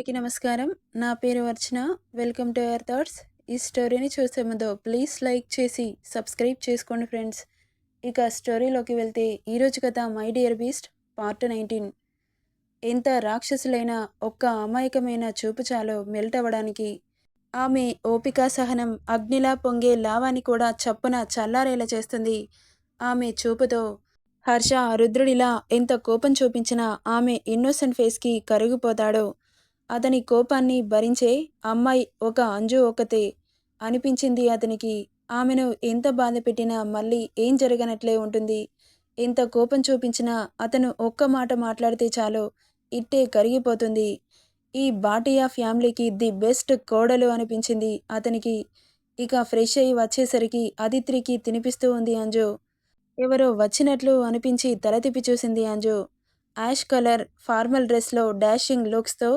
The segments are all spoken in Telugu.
అందరికీ నమస్కారం. నా పేరు Archana. Welcome to our thoughts. ఈ స్టోరీని చూసే ముందు ప్లీజ్ లైక్ చేసి సబ్స్క్రైబ్ చేసుకోండి ఫ్రెండ్స్. ఇక స్టోరీలోకి వెళ్తే ఈరోజు కథ మై డియర్ బీస్ట్ పార్ట్ 19. ఎంత రాక్షసులైనా ఒక్క అమాయకమైన చూపు చాలో మెల్ట్ అవ్వడానికి. ఆమె ఓపిక సహనం అగ్నిలా పొంగే లావాని కూడా చప్పున చల్లారేలా చేస్తుంది. ఆమె చూపుతో హర్ష రుద్రుడిలా ఎంత కోపం చూపించినా ఆమె ఇన్నోసెంట్ ఫేస్కి కరిగిపోతాడో అతని కోపాన్ని భరించే అమ్మాయి ఒక అంజు ఒకతే అనిపించింది అతనికి. ఆమెను ఎంత బాధపెట్టినా మళ్ళీ ఏం జరగనట్లే ఉంటుంది. ఎంత కోపం చూపించినా అతను ఒక్క మాట మాట్లాడితే చాలు ఇట్టే కరిగిపోతుంది. ఈ బాటియా ఫ్యామిలీకి ది బెస్ట్ కోడలు అనిపించింది అతనికి. ఇక ఫ్రెష్ అయి వచ్చేసరికి అదిత్రికి తినిపిస్తూ ఉంది అంజు. ఎవరో వచ్చినట్లు అనిపించి తల తిప్పి చూసింది అంజు. యాష్ కలర్ ఫార్మల్ డ్రెస్లో డాషింగ్ లుక్స్తో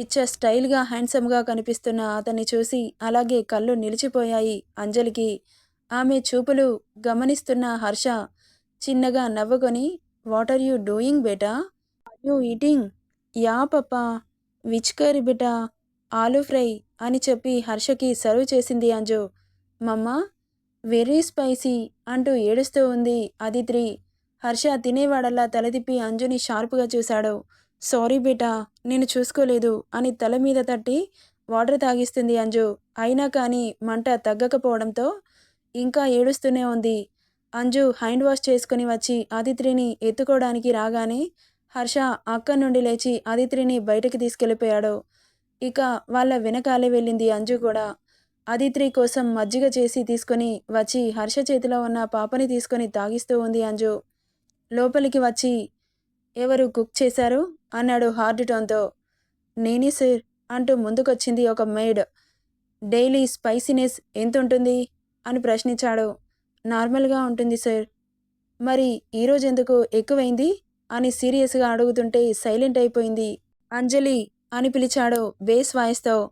పిచ్చ స్టైల్గా హ్యాండ్సమ్గా కనిపిస్తున్న అతన్ని చూసి అలాగే కళ్ళు నిలిచిపోయాయి అంజలికి. ఆమె చూపులు గమనిస్తున్న హర్ష చిన్నగా నవ్వుకొని what are you doing beta? You eating? Yeah papa. Which curry beta? Aloo fry అని చెప్పి హర్షకి సర్వ్ చేసింది అంజు. మమ్మా వెరీ స్పైసీ అంటూ ఏడుస్తూ ఉంది అదిత్రి. హర్ష తినేవాడల్లా తలదిప్పి అంజుని షార్పుగా చూశాడు. సారీ బేటా నేను చూసుకోలేదు అని తల మీద తట్టి వాటర్ తాగిస్తుంది అంజు. అయినా కానీ మంట తగ్గకపోవడంతో ఇంకా ఏడుస్తూనే ఉంది. అంజు హ్యాండ్ వాష్ చేసుకుని వచ్చి అదిత్రిని ఎత్తుకోవడానికి రాగానే హర్ష అక్కడి నుండి లేచి అదిత్రిని బయటకి తీసుకెళ్ళిపోయాడు. ఇక వాళ్ళ వెనకాలే వెళ్ళింది అంజు కూడా. అదిత్రి కోసం మజ్జిగ చేసి తీసుకొని వచ్చి హర్ష చేతిలో ఉన్న పాపని తీసుకొని తాగిస్తూ ఉంది అంజు. లోపలికి వచ్చి ఎవరు కుక్ చేశారు? అన్నాడు హార్డ్ టోన్తో. నేనే సార్ అంటూ ముందుకొచ్చింది ఒక మెయిడ్. డైలీ స్పైసీనెస్ ఎంత ఉంటుంది అని ప్రశ్నించాడు. నార్మల్గా ఉంటుంది సార్. మరి ఈరోజెందుకు ఎక్కువైంది? అని సీరియస్గా అడుగుతుంటే సైలెంట్ అయిపోయింది. అంజలి అని పిలిచాడు బేస్ వాయిస్తో.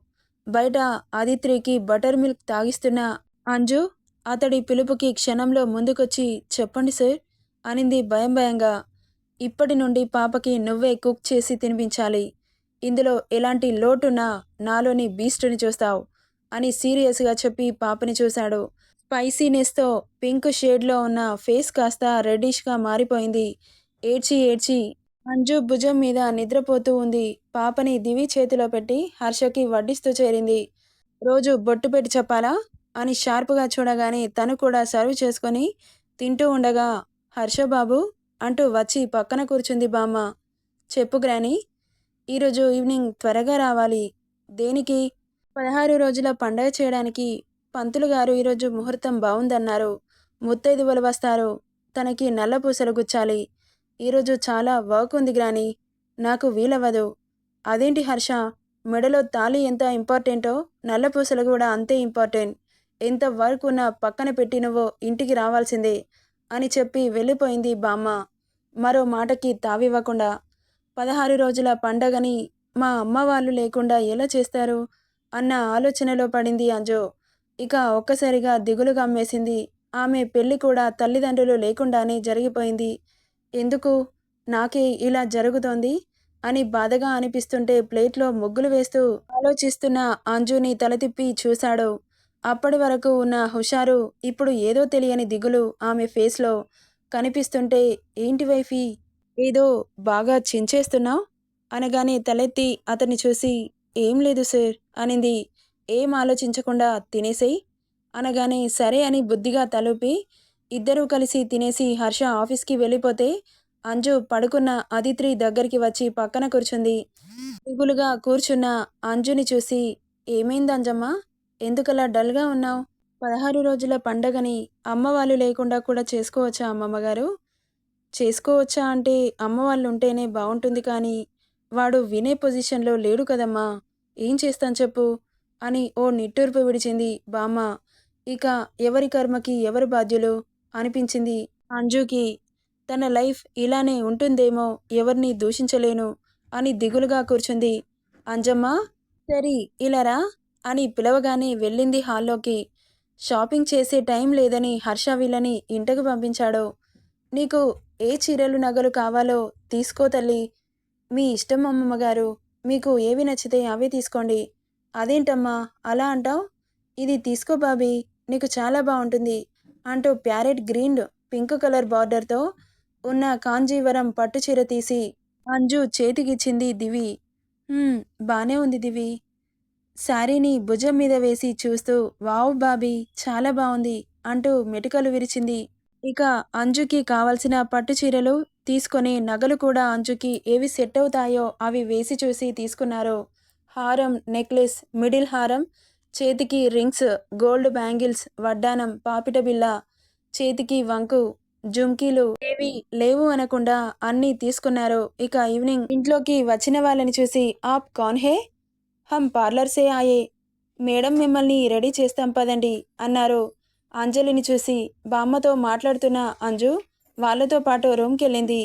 బయట ఆదిత్రికి బటర్ మిల్క్ తాగిస్తున్న అంజు అతడి పిలుపుకి క్షణంలో ముందుకొచ్చి చెప్పండి సార్ అనింది భయం భయంగా. ఇప్పటి నుండి పాపకి నువ్వే కుక్ చేసి తినిపించాలి. ఇందులో ఎలాంటి లోటునా నాలోని బీస్టుని చూస్తావ్ అని సీరియస్గా చెప్పి పాపని చూశాడు. స్పైసీనెస్తో పింక్ షేడ్లో ఉన్న ఫేస్ కాస్త రెడ్డిష్గా మారిపోయింది. ఏడ్చి ఏడ్చి అంజు భుజం మీద నిద్రపోతూ ఉంది. పాపని దివి చేతిలో పెట్టి హర్షకి వడ్డిస్తూ చేరింది. రోజు బొట్టు పెట్టి చెప్పాలా? అని షార్పుగా చూడగానే తను కూడా సర్వ్ చేసుకొని తింటూ ఉండగా హర్షబాబు అంటూ వచ్చి పక్కన కూర్చుంది బామ్మ. చెప్పు గ్రాని ఈరోజు ఈవినింగ్ త్వరగా రావాలి. దేనికి? పదహారు రోజుల పండగ చేయడానికి. పంతులుగారు ఈరోజు ముహూర్తం బాగుందన్నారు ముత్తైదువలు వస్తారు. తనకి నల్ల పూసలు గుచ్చాలి. ఈరోజు చాలా వర్క్ ఉంది గ్రాని నాకు వీలవ్వదు. అదేంటి హర్ష మెడలో తాళి ఎంత ఇంపార్టెంటో నల్ల పూసలు కూడా అంతే ఇంపార్టెంట్. ఎంత వర్క్ ఉన్నా పక్కన పెట్టి నువ్వు ఇంటికి రావాల్సిందే అని చెప్పి వెళ్ళిపోయింది బామ్మ మరో మాటకి తావివ్వకుండా. పదహారు రోజుల పండగని మా అమ్మవాళ్ళు లేకుండా ఎలా చేస్తారు? అన్న ఆలోచనలో పడింది అంజు. ఇక ఒక్కసారిగా దిగులు అమ్మేసింది ఆమె పెళ్ళి కూడా తల్లిదండ్రులు లేకుండానే జరిగిపోయింది. ఎందుకు నాకే ఇలా జరుగుతోంది? అని బాధగా అనిపిస్తుంటే ప్లేట్లో ముగ్గులు వేస్తూ ఆలోచిస్తున్న అంజుని తలతిప్పి చూశాడు. అప్పటి వరకు ఉన్న హుషారు ఇప్పుడు ఏదో తెలియని దిగులు ఆమె ఫేస్లో కనిపిస్తుంటే ఏంటి వైఫీ? ఏదో బాగా చించేస్తున్నావు అనగానే తలెత్తి అతన్ని చూసి ఏం లేదు సార్ అనింది. ఏం ఆలోచించకుండా తినేసేయ్ అనగానే సరే అని బుద్ధిగా తలూపి ఇద్దరూ కలిసి తినేసి హర్ష ఆఫీస్కి వెళ్ళిపోతే అంజు పడుకున్న అదిత్రి దగ్గరికి వచ్చి పక్కన కూర్చుంది. దిగులుగా కూర్చున్న అంజుని చూసి ఏమైంది అంజమ్మా? ఎందుకలా డల్గా ఉన్నావు పదహారు రోజుల పండగని అమ్మవాళ్ళు లేకుండా కూడా చేసుకోవచ్చా అమ్మమ్మగారు? చేసుకోవచ్చా అంటే అమ్మవాళ్ళు ఉంటేనే బాగుంటుంది కానీ వాడు వినే పొజిషన్లో లేడు కదమ్మా! ఏం చేస్తాను చెప్పు? అని ఓ నిట్టూర్పు విడిచింది బామ్మ. ఇక ఎవరి కర్మకి ఎవరు బాధ్యులు? అనిపించింది అంజుకి. తన లైఫ్ ఇలానే ఉంటుందేమో ఎవరిని దూషించలేను అని దిగులుగా కూర్చుంది. అంజమ్మ సరి ఇలా రా అని పిలవగానే వెళ్ళింది హాల్లోకి. షాపింగ్ చేసే టైం లేదని హర్ష వీళ్ళని ఇంటికి పంపించాడు. నీకు ఏ చీరలు నగలు కావాలో తీసుకో తల్లి. మీ ఇష్టం అమ్మమ్మగారు మీకు ఏవి నచ్చితే అవే తీసుకోండి. అదేంటమ్మా అలా అంటావు? ఇది తీసుకో బాబీ నీకు చాలా బాగుంటుంది అంటూ ప్యారెట్ గ్రీన్ పింక్ కలర్ బార్డర్తో ఉన్న కాంజీవరం పట్టు చీర తీసి అంజు చేతికిచ్చింది దివి. బానే ఉంది దివి. శారీని భుజం మీద వేసి చూస్తూ వావ్ బాబీ చాలా బాగుంది అంటూ మెటుకలు విరిచింది. ఇక అంజుకి కావలసిన పట్టు చీరలు తీసుకొని నగలు కూడా అంజుకి ఏవి సెట్ అవుతాయో అవి వేసి చూసి తీసుకున్నారు. హారం నెక్లెస్ మిడిల్ హారం చేతికి రింగ్స్ గోల్డ్ బ్యాంగిల్స్ వడ్డానం పాపిట బిల్ల చేతికి వంకు జుమ్కీలు ఏవి లేవు అనకుండా అన్నీ తీసుకున్నారు. ఇక ఈవినింగ్ ఇంట్లోకి వచ్చిన వాళ్ళని చూసి ఆప్ కాన్ హే? హమ్ పార్లర్సే ఆయే. మేడం మిమ్మల్ని రెడీ చేస్తాం పదండి అన్నారు. అంజలిని చూసి బామ్మతో మాట్లాడుతున్న అంజు వాళ్ళతో పాటు రూమ్కి వెళ్ళింది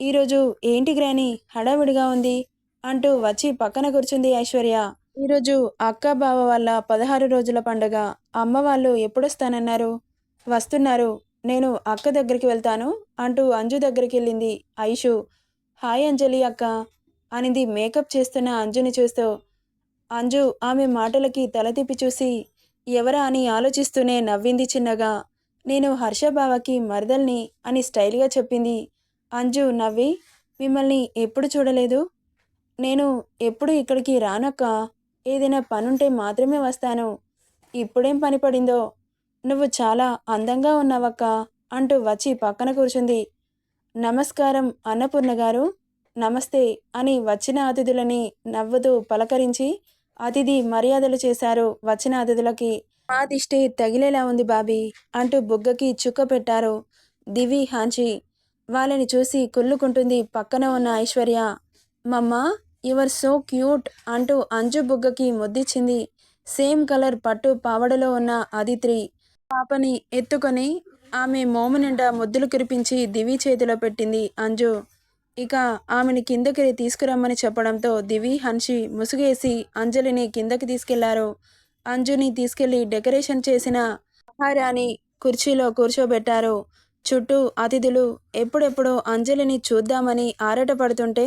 ఈరోజు ఏంటి గ్రాని? హడావిడిగా ఉంది అంటూ వచ్చి పక్కన కూర్చుంది ఐశ్వర్య. ఈరోజు అక్క బావ వాళ్ళ పదహారు రోజుల పండగ. అమ్మ వాళ్ళు ఎప్పుడొస్తానన్నారు? వస్తున్నారు. నేను అక్క దగ్గరికి వెళ్తాను అంటూ అంజు దగ్గరికి వెళ్ళింది ఐషు. హాయ్ అంజలి అక్క అనింది మేకప్ చేస్తున్న అంజుని చూస్తూ. అంజు ఆమె మాటలకి తల తిప్పి చూసి ఎవరా అని ఆలోచిస్తూనే నవ్వింది చిన్నగా. నేను హర్షబావకి మరదల్ని అని స్టైల్గా చెప్పింది. అంజు నవ్వి మిమ్మల్ని ఎప్పుడు చూడలేదు? నేను ఎప్పుడు ఇక్కడికి రానక్క. ఏదైనా పనుంటే మాత్రమే వస్తాను. ఇప్పుడేం పని పడిందో? నువ్వు చాలా అందంగా ఉన్నావక్క అంటూ వచ్చి పక్కన కూర్చుంది. నమస్కారం అన్నపూర్ణ గారు. నమస్తే అని వచ్చిన అతిథులని నవ్వుతూ పలకరించి అతిథి మర్యాదలు చేశారు. వచ్చిన అతిథులకి మా దిష్టి తగిలేలా ఉంది బాబీ అంటూ బుగ్గకి చుక్క పెట్టారు దివి హాంచి. వాళ్ళని చూసి కుళ్ళుకుంటుంది పక్కన ఉన్న ఐశ్వర్య. మమ్మ యువర్ సో క్యూట్ అంటూ అంజు బుగ్గకి ముద్దిచ్చింది. సేమ్ కలర్ పట్టు పావడలో ఉన్న అదిత్రి పాపని ఎత్తుకొని ఆమె మోము నిండా ముద్దులు కురిపించి దివి చేతిలో పెట్టింది అంజు. ఇక ఆమెని కిందకి తీసుకురమ్మని చెప్పడంతో దివి హన్షి ముసుగేసి అంజలిని కిందకి తీసుకెళ్ళారు. అంజుని తీసుకెళ్ళి డెకరేషన్ చేసిన ఆహారాన్ని కుర్చీలో కూర్చోబెట్టారు. చుట్టూ అతిథులు ఎప్పుడెప్పుడు అంజలిని చూద్దామని ఆరాటపడుతుంటే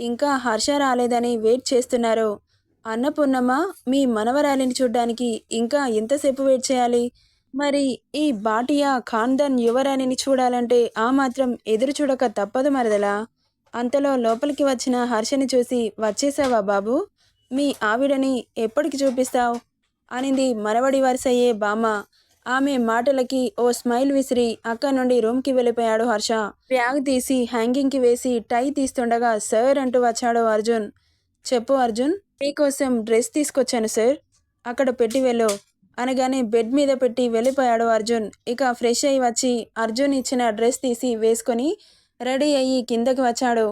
ఇంకా హర్ష రాలేదని వెయిట్ చేస్తున్నారు. అన్నపూర్ణమ్మ మీ మనవరాలిని చూడ్డానికి ఇంకా ఎంతసేపు వెయిట్ చేయాలి? మరి ఈ బాటియా ఖాన్దాన్ యువరాణిని చూడాలంటే ఆ మాత్రం ఎదురు చూడక తప్పదు మరదలా. అంతలో లోపలికి వచ్చిన హర్షని చూసి వచ్చేసావా బాబు? మీ ఆవిడని ఎప్పటికి చూపిస్తావు? అనింది మరవడి వరుసయ్యే బామ్మ. ఆమె మాటలకి ఓ స్మైల్ విసిరి అక్క నుండి రూమ్కి వెళ్ళిపోయాడు హర్ష. బ్యాగ్ తీసి హ్యాంగింగ్కి వేసి టై తీస్తుండగా సార్ అంటూ వచ్చాడు అర్జున్. చెప్పు అర్జున్ మీకోసం డ్రెస్ తీసుకొచ్చాను సార్. అక్కడ పెట్టి వెళ్ళు. అనగానే బెడ్ మీద పెట్టి వెళ్ళిపోయాడు అర్జున్. ఇక ఫ్రెష్ అయి వచ్చి అర్జున్ ఇచ్చిన డ్రెస్ తీసి వేసుకొని రెడీ అయ్యి కిందకి వచ్చాడు.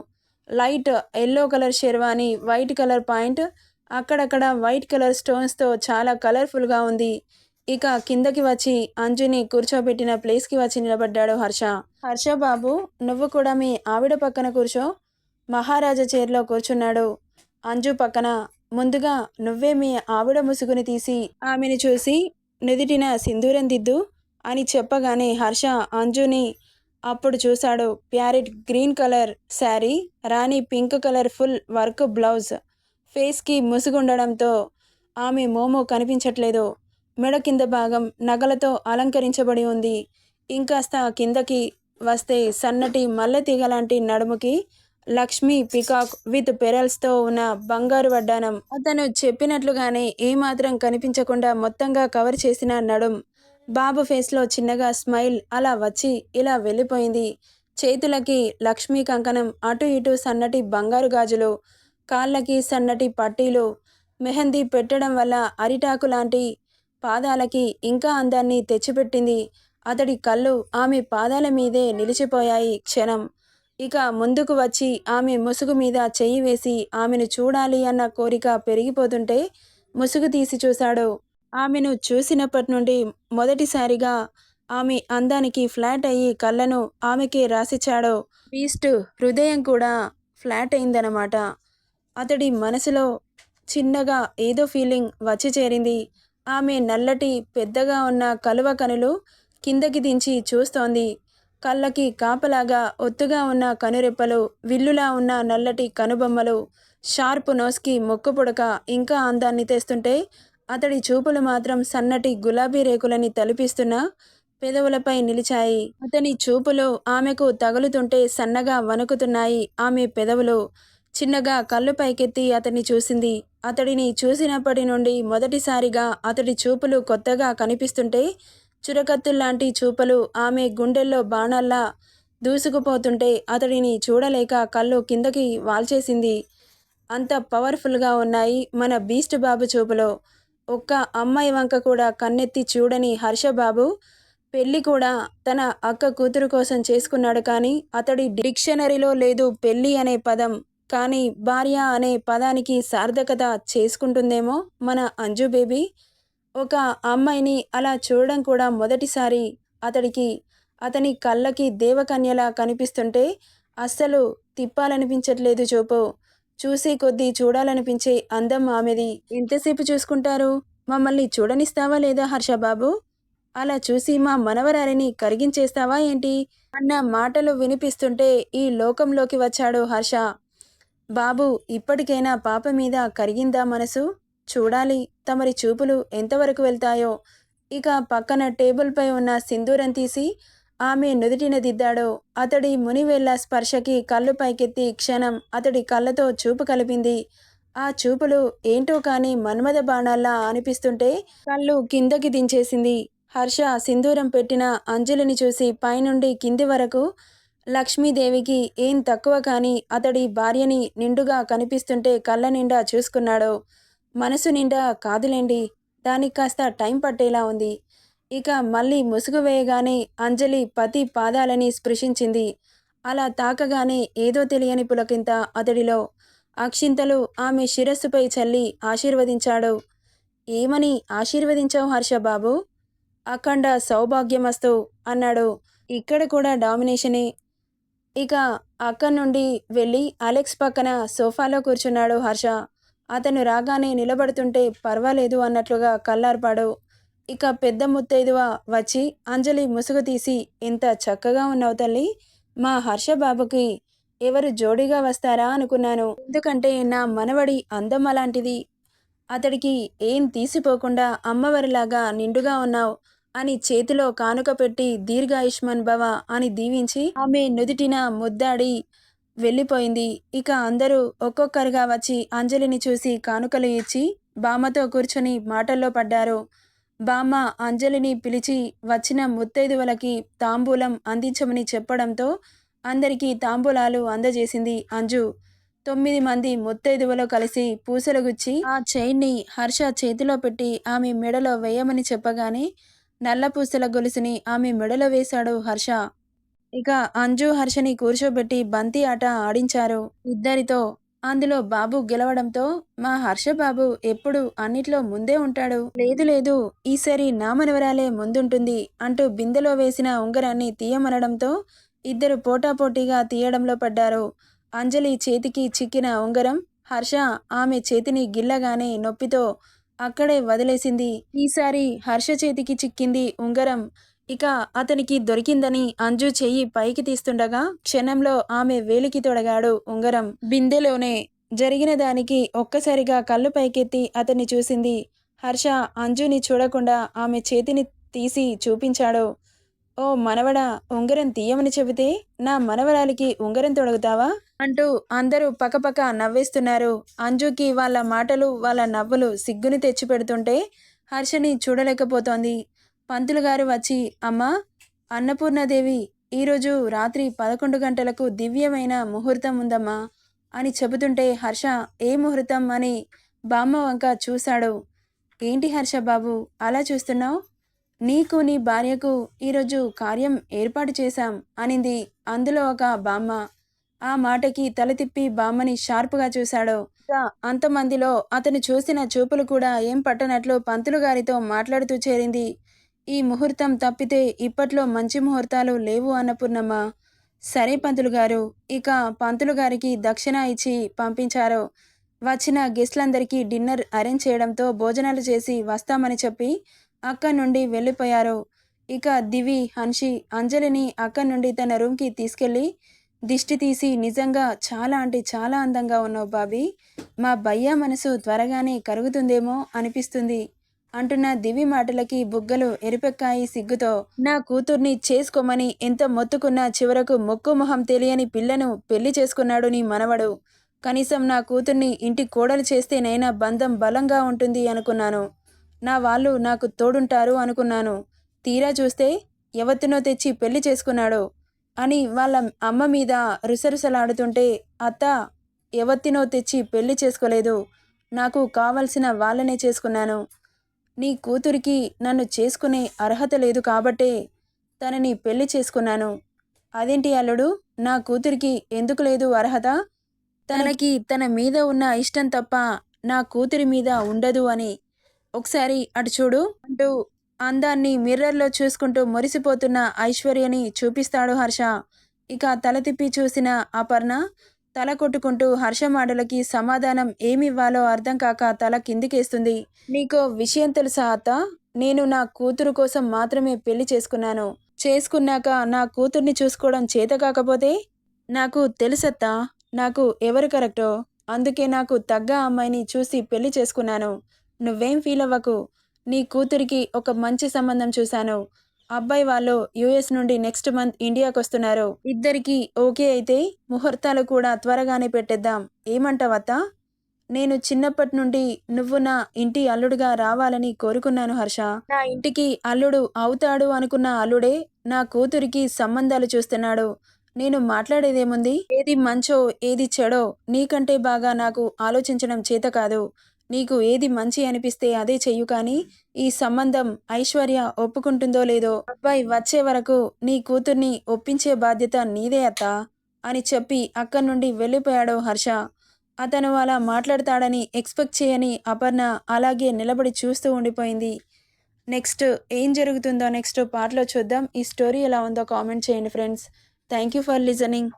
Light yellow colour sherwani white colour point అక్కడక్కడ వైట్ కలర్ స్టోన్స్తో చాలా కలర్ఫుల్గా ఉంది. ఇక కిందకి వచ్చి అంజుని కూర్చోబెట్టిన ప్లేస్కి వచ్చి నిలబడ్డాడు హర్ష. హర్ష బాబు నువ్వు కూడా మీ ఆవిడ పక్కన కూర్చో. మహారాజా చైర్లో కూర్చున్నాడు అంజు పక్కన. ముందుగా నువ్వే మీ ఆవిడ ముసుగుని తీసి ఆమెను చూసి నుదిటిన సింధూరం దిద్దు అని చెప్పగానే హర్ష అంజుని అప్పుడు చూశాడు. ప్యారెట్ గ్రీన్ కలర్ శారీ రాణి pink colour full work blouse. ఫేస్కి ముసుగుండడంతో ఆమె మోమో కనిపించట్లేదు. మెడ కింద భాగం నగలతో అలంకరించబడి ఉంది. ఇంకాస్త కిందకి వస్తే సన్నటి మల్లె తీగ లాంటి నడుముకి లక్ష్మి పికాక్ విత్ పెరల్స్తో ఉన్న బంగారు వడ్డానం అతను చెప్పినట్లుగానే ఏమాత్రం కనిపించకుండా మొత్తంగా కవర్ చేసిన నడుం బాబు ఫేస్లో చిన్నగా స్మైల్ అలా వచ్చి ఇలా వెళ్ళిపోయింది. చేతులకి లక్ష్మీ కంకణం అటు ఇటు సన్నటి బంగారు గాజులు కాళ్ళకి సన్నటి పట్టీలు మెహందీ పెట్టడం వల్ల అరిటాకు లాంటి పాదాలకి ఇంకా అందాన్ని తెచ్చిపెట్టింది. అతడి కళ్ళు ఆమె పాదాల మీదే నిలిచిపోయాయి క్షణం. ఇక ముందుకు వచ్చి ఆమె ముసుగు మీద చెయ్యి వేసి ఆమెను చూడాలి అన్న కోరిక పెరిగిపోతుంటే ముసుగు తీసి చూశాడు. ఆమెను చూసినప్పటి నుండి మొదటిసారిగా ఆమె అందానికి ఫ్లాట్ అయ్యి కళ్ళను ఆమెకే రాసిచ్చాడు. బీస్ట్ హృదయం కూడా ఫ్లాట్ అయిందనమాట అతడి మనసులో చిన్నగా ఏదో ఫీలింగ్ వచ్చి చేరింది. ఆమె నల్లటి పెద్దగా ఉన్న కలువ కనులు కిందకి దించి చూస్తోంది. కళ్ళకి కాపలాగా ఒత్తుగా ఉన్న కనురెప్పలు విల్లులా ఉన్న నల్లటి కనుబొమ్మలు షార్ప్ నోస్కి మొక్కు పుడక ఇంకా అందాన్ని తెస్తుంటే అతడి చూపులు మాత్రం సన్నటి గులాబీ రేకులని తలిపిస్తున్న పెదవులపై నిలిచాయి. అతని చూపులు ఆమెకు తగులుతుంటే సన్నగా వణుకుతున్నాయి. ఆమె పెదవులు చిన్నగా కళ్ళు పైకెత్తి అతన్ని చూసింది. అతడిని చూసినప్పటి నుండి మొదటిసారిగా అతడి చూపులు కొత్తగా కనిపిస్తుంటే చురకత్తుల్లాంటి చూపలు ఆమె గుండెల్లో బాణాల్లా దూసుకుపోతుంటే అతడిని చూడలేక కళ్ళు కిందకి వాల్చేసింది. అంత పవర్ఫుల్గా ఉన్నాయి మన బీస్ట్ బాబు చూపులో. ఒక్క అమ్మాయి వంక కూడా కన్నెత్తి చూడని హర్షబాబు పెళ్ళి కూడా తన అక్క కూతురు కోసం చేసుకున్నాడు కానీ అతడి డిక్షనరీలో లేదు పెళ్ళి అనే పదం. కానీ భార్య అనే పదానికి సార్థకత చేసుకుంటుందేమో మన అంజు బేబీ. ఒక అమ్మాయిని అలా చూడడం కూడా మొదటిసారి. అతడికి అతని కళ్ళకి దేవకన్యలా కనిపిస్తుంటే అస్సలు తిప్పాలనిపించట్లేదు చూపు. చూసి కొద్దీ చూడాలనిపించే అందం ఆమెది. ఎంతసేపు చూసుకుంటారు? మమ్మల్ని చూడనిస్తావా లేదా హర్షబాబు అలా చూసి మా మనవరారిని కరిగించేస్తావా ఏంటి అన్న మాటలు వినిపిస్తుంటే ఈ లోకంలోకి వచ్చాడు హర్ష. బాబు ఇప్పటికైనా పాప మీద కరిగిందా మనసు? చూడాలి. తమరి చూపులు ఎంతవరకు వెళ్తాయో. ఇక పక్కన టేబుల్పై ఉన్న సింధూరం తీసి ఆమె నుదుటిన దిద్దాడు. అతడి మునివేళ్ళ స్పర్శకి కళ్ళు పైకెత్తి క్షణం అతడి కళ్ళతో చూపు కలిపింది. ఆ చూపులు ఏంటో కానీ మన్మద బాణాల్లా అనిపిస్తుంటే కళ్ళు కిందకి దించేసింది. హర్ష సింధూరం పెట్టిన అంజలిని చూసి పైనుండి కింది వరకు లక్ష్మీదేవికి ఏం తక్కువ కానీ అతడి భార్యని నిండుగా కనిపిస్తుంటే కళ్ళ నిండా చూసుకున్నాడు. మనసు నిండా కాదులేండి. దానికి కాస్త టైం పట్టేలా ఉంది. ఇక మళ్ళీ ముసుగు వేయగానే అంజలి పతి పాదాలని స్పృశించింది. అలా తాకగానే ఏదో తెలియని పులకింత అతడిలో అక్షింతలు ఆమె శిరస్సుపై చల్లి ఆశీర్వదించాడు. ఏమని ఆశీర్వదించావు హర్షబాబు అఖండ సౌభాగ్యమస్తు అన్నాడు. ఇక్కడ కూడా డామినేషనే. ఇక అక్కడి నుండి వెళ్ళి అలెక్స్ పక్కన సోఫాలో కూర్చున్నాడు హర్ష. అతను రాగానే నిలబడుతుంటే పర్వాలేదు అన్నట్లుగా కల్లార్పాడు ఇక పెద్ద ముత్తైదువ వచ్చి అంజలి ముసుగు తీసి ఎంత చక్కగా ఉన్నావు తల్లి. మా హర్షబాబుకి ఎవరు జోడీగా వస్తారా అనుకున్నాను. ఎందుకంటే నా మనవడి అందం అలాంటిది. అతడికి ఏం తీసిపోకుండా అమ్మవారిలాగా నిండుగా ఉన్నావు అని చేతిలో కానుక పెట్టి దీర్ఘాయుష్మాన్ భవ అని దీవించి ఆమె నుదిటిన ముద్దాడి వెళ్ళిపోయింది. ఇక అందరూ ఒక్కొక్కరుగా వచ్చి అంజలిని చూసి కానుకలు ఇచ్చి బామ్మతో కూర్చొని మాటల్లో పడ్డారు. బామ్మ అంజలిని పిలిచి వచ్చిన ముత్తైదువులకి తాంబూలం అందించమని చెప్పడంతో అందరికీ తాంబూలాలు అందజేసింది అంజు. తొమ్మిది మంది ముత్తైదువలో కలిసి పూసలు గుచ్చి ఆ చైన్ని హర్ష చేతిలో పెట్టి ఆమె మెడలో వేయమని చెప్పగానే నల్ల పూసల గొలుసుని ఆమె మెడలో వేశాడు హర్ష. ఇక అంజు హర్షని కూర్చోబెట్టి బంతి ఆట ఆడించారు ఇద్దరితో. అందులో బాబు గెలవడంతో మా హర్ష బాబు ఎప్పుడు అన్నిట్లో ముందే ఉంటాడు. లేదు లేదు ఈసారి నా మనవరాలే ముందుంటుంది అంటూ బిందెలో వేసిన ఉంగరాన్ని తీయమనడంతో ఇద్దరు పోటాపోటీగా తీయడంలో పడ్డారు. అంజలి చేతికి చిక్కిన ఉంగరం హర్ష ఆమె చేతిని గిల్లగానే నొప్పితో అక్కడే వదిలేసింది. ఈసారి హర్ష చేతికి చిక్కింది ఉంగరం ఇక అతనికి దొరికిందని అంజు చెయ్యి పైకి తీస్తుండగా క్షణంలో ఆమె వేలికి తొడగాడు ఉంగరం. బిందెలోనే జరిగిన దానికి ఒక్కసారిగా కళ్ళు పైకెత్తి అతన్ని చూసింది. హర్ష అంజుని చూడకుండా ఆమె చేతిని తీసి చూపించాడు. ఓ మనవడా ఉంగరం తీయమని చెబితే నా మనవరాలికి ఉంగరం తొడగుతావా? అంటూ అందరూ పకపక నవ్వేస్తున్నారు. అంజుకి వాళ్ళ మాటలు వాళ్ళ నవ్వులు సిగ్గుని తెచ్చిపెడుతుంటే హర్షని చూడలేకపోతోంది. పంతులు గారు వచ్చి అమ్మా అన్నపూర్ణదేవి ఈరోజు రాత్రి పదకొండు గంటలకు దివ్యమైన ముహూర్తం ఉందమ్మా అని చెబుతుంటే హర్ష ఏ ముహూర్తం? అని బామ్మ వంక చూశాడు. ఏంటి హర్ష బాబు అలా చూస్తున్నావు? నీకు నీ భార్యకు ఈరోజు కార్యం ఏర్పాటు చేశాం అనింది. అందులో ఒక బామ్మ ఆ మాటకి తల తిప్పి బామ్మని షార్ప్గా చూశాడు. అంతమందిలో అతను చూసిన చూపులు కూడా ఏం పట్టనట్లు పంతులు గారితో మాట్లాడుతూ చేరింది. ఈ ముహూర్తం తప్పితే ఇప్పట్లో మంచి ముహూర్తాలు లేవు అన్నపూర్ణమ్మ. సరే పంతులు గారు ఇక పంతులు గారికి దక్షిణ ఇచ్చి పంపించారు. వచ్చిన గెస్ట్లందరికీ డిన్నర్ అరేంజ్ చేయడంతో భోజనాలు చేసి వస్తామని చెప్పి అక్కడి నుండి వెళ్ళిపోయారు. ఇక దివి హన్షి అంజలిని అక్కడి నుండి తన రూమ్కి తీసుకెళ్ళి దిష్టి తీసి నిజంగా చాలా అంటే చాలా అందంగా ఉన్నావు బాబీ. మా భయ్య మనసు త్వరగానే కరుగుతుందేమో అనిపిస్తుంది. అంటున్న దివి మాటలకి బుగ్గలు ఎరిపెక్కాయి సిగ్గుతో. నా కూతుర్ని చేసుకోమని ఎంత మొత్తుకున్నా చివరకు మొక్కు మొహం తెలియని పిల్లను పెళ్ళి చేసుకున్నాడు నీ మనవడు. కనీసం నా కూతుర్ని ఇంటి కోడలు చేస్తేనైనా బంధం బలంగా ఉంటుంది అనుకున్నాను. నా వాళ్ళు నాకు తోడుంటారు అనుకున్నాను. తీరా చూస్తే ఎవతినో తెచ్చి పెళ్ళి చేసుకున్నాడు అని వాళ్ళ అమ్మ మీద రుసరుసలాడుతుంటే అత్త ఎవత్తినో తెచ్చి పెళ్ళి చేసుకోలేదు. నాకు కావలసిన వాళ్ళనే చేసుకున్నాను. నీ కూతురికి నన్ను చేసుకునే అర్హత లేదు కాబట్టే తనని పెళ్ళి చేసుకున్నాను. అదేంటి అల్లుడు? నా కూతురికి ఎందుకు లేదు అర్హత? తనకి తన మీద ఉన్న ఇష్టం తప్ప నా కూతురి మీద ఉండదు అని. ఒకసారి అటు చూడు. అంటూ అందాన్ని మిర్రర్లో చూసుకుంటూ మురిసిపోతున్న ఐశ్వర్యని చూపిస్తాడు హర్ష. ఇక తల తిప్పి చూసిన అపర్ణ తల కొట్టుకుంటూ హర్ష మాటలకి సమాధానం ఏమివ్వాలో అర్థం కాక తల కిందికేస్తుంది. నీకో విషయం తెలుసా అత్త? నేను నా కూతురు కోసం మాత్రమే పెళ్ళి చేసుకున్నాను. చేసుకున్నాక నా కూతుర్ని చూసుకోవడం చేత కాకపోతే? నాకు తెలుసత్తా. నాకు ఎవరు కరెక్టో? అందుకే నాకు తగ్గ అమ్మాయిని చూసి పెళ్ళి చేసుకున్నాను. నువ్వేం ఫీల్ అవ్వకు నీ కూతురికి ఒక మంచి సంబంధం చూశాను. అబ్బాయి వాళ్ళు యుఎస్ నుండి నెక్స్ట్ మంత్ ఇండియాకి వస్తున్నారు. ఇద్దరికి ఓకే అయితే ముహూర్తాలు కూడా త్వరగానే పెట్టేద్దాం. ఏమంటావత్తా నేను చిన్నప్పటి నుండి నువ్వు నా ఇంటి అల్లుడుగా రావాలని కోరుకున్నాను హర్ష. నా ఇంటికి అల్లుడు అవుతాడు అనుకున్న అల్లుడే నా కూతురికి సంబంధాలు చూస్తున్నాడు. నేను మాట్లాడేదేముంది? ఏది మంచో ఏది చెడో నీకంటే బాగా నాకు ఆలోచించడం చేత కాదు. నీకు ఏది మంచి అనిపిస్తే అదే చెయ్యు కానీ ఈ సంబంధం ఐశ్వర్య ఒప్పుకుంటుందో లేదో అబ్బాయి వచ్చే వరకు నీ కూతుర్ని ఒప్పించే బాధ్యత నీదే అత్త అని చెప్పి అక్కడి నుండి వెళ్ళిపోయాడు హర్ష. అతను అలా మాట్లాడతాడని ఎక్స్పెక్ట్ చేయని అపర్ణ అలాగే నిలబడి చూస్తూ ఉండిపోయింది. నెక్స్ట్ ఏం జరుగుతుందో నెక్స్ట్ పార్ట్లో చూద్దాం. ఈ స్టోరీ ఎలా ఉందో కామెంట్ చేయండి friends. Thank you for listening.